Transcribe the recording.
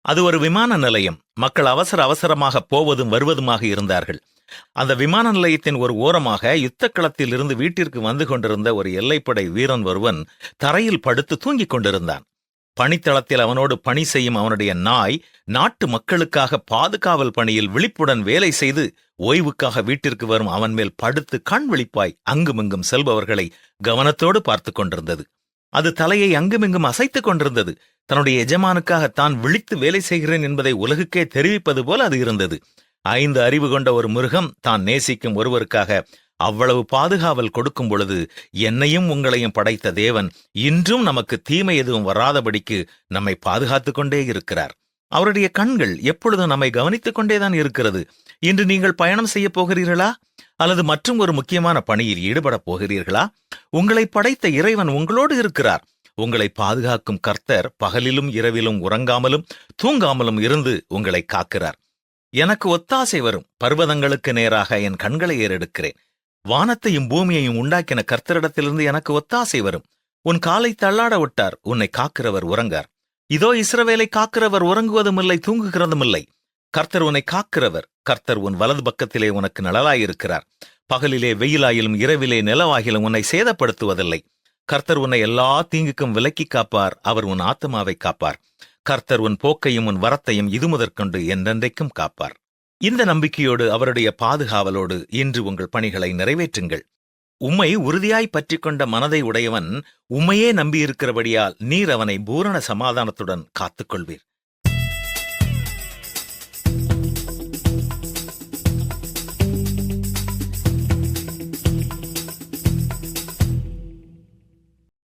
அது ஒரு விமான நிலையம். மக்கள் அவசர அவசரமாக போவதும் வருவதுமாக இருந்தார்கள். அந்த விமான நிலையத்தின் ஒரு ஓரமாக யுத்தக்களத்தில் இருந்து வீட்டிற்கு வந்து கொண்டிருந்த ஒரு எல்லைப்படை வீரன் ஒருவன் தரையில் படுத்து தூங்கிக் கொண்டிருந்தான். பணித்தளத்தில் அவனோடு பணி செய்யும் அவனுடைய நாய் நாட்டு மக்களுக்காக பாதுகாவல் பணியில் விழிப்புடன் வேலை செய்து ஓய்வுக்காக வீட்டிற்கு வரும் அவன் மேல் படுத்து கண் விழிப்பாய் அங்குமிங்கும் செல்பவர்களை கவனத்தோடு பார்த்துக் கொண்டிருந்தது. அது தலையை அங்குமிங்கும் அசைத்துக் கொண்டிருந்தது. தன்னுடைய எஜமானுக்காக தான் விழித்து வேலை செய்கிறேன் என்பதை உலகுக்கே தெரிவிப்பது போல அது இருந்தது. ஐந்து அறிவு கொண்ட ஒரு மிருகம் தான் நேசிக்கும் ஒருவருக்காக அவ்வளவு பாதுகாவல் கொடுக்கும் பொழுது என்னையும் உங்களையும் படைத்த தேவன் இன்றும் நமக்கு தீமை எதுவும் வராதபடிக்கு நம்மை பாதுகாத்து கொண்டே இருக்கிறார். அவருடைய கண்கள் எப்பொழுதும் நம்மை கவனித்துக் கொண்டேதான் இருக்கிறது. இன்று நீங்கள் பயணம் செய்ய போகிறீர்களா? அல்லது மற்றும் ஒரு முக்கியமான பணியில் ஈடுபடப் போகிறீர்களா? உங்களை படைத்த இறைவன் உங்களோடு இருக்கிறார். உங்களை பாதுகாக்கும் கர்த்தர் பகலிலும் இரவிலும் உறங்காமலும் தூங்காமலும் இருந்து உங்களை காக்கிறார். எனக்கு ஒத்தாசை வரும். பர்வதங்களுக்கு நேராக என் கண்களை ஏறெடுக்கிறேன். வானத்தையும் பூமியையும் உண்டாக்கின கர்த்தரிடத்திலிருந்து எனக்கு ஒத்தாசை வரும். உன் காலை தள்ளாட விட்டார். உன்னை காக்கிறவர் உறங்கார். இதோ இஸ்ரவேலை காக்கிறவர் உறங்குவதும் இல்லை தூங்குகிறதும் இல்லை கர்த்தர் உன்னை காக்கிறவர். கர்த்தர் உன் வலது பக்கத்திலே உனக்கு நலலாயிருக்கிறார் பகலிலே வெயிலாயிலும் இரவிலே நிலவாகிலும் உன்னை சேதப்படுத்துவதில்லை. கர்த்தர் உன்னை எல்லா தீங்குக்கும் விலக்கி காப்பார். அவர் உன் ஆத்மாவை காப்பார். கர்த்தர் உன் போக்கையும் உன் வரத்தையும் இது முதற்கொண்டு என்றென்றைக்கும் காப்பார். இந்த நம்பிக்கையோடு அவருடைய பாதுகாவலோடு இன்று உங்கள் பணிகளை நிறைவேற்றுங்கள். உம்மை உறுதியாய் பற்றி கொண்ட மனதை உடையவன் உம்மையே நம்பியிருக்கிறபடியால் நீர் அவனை பூரண சமாதானத்துடன் காத்துக்கொள்வீர்.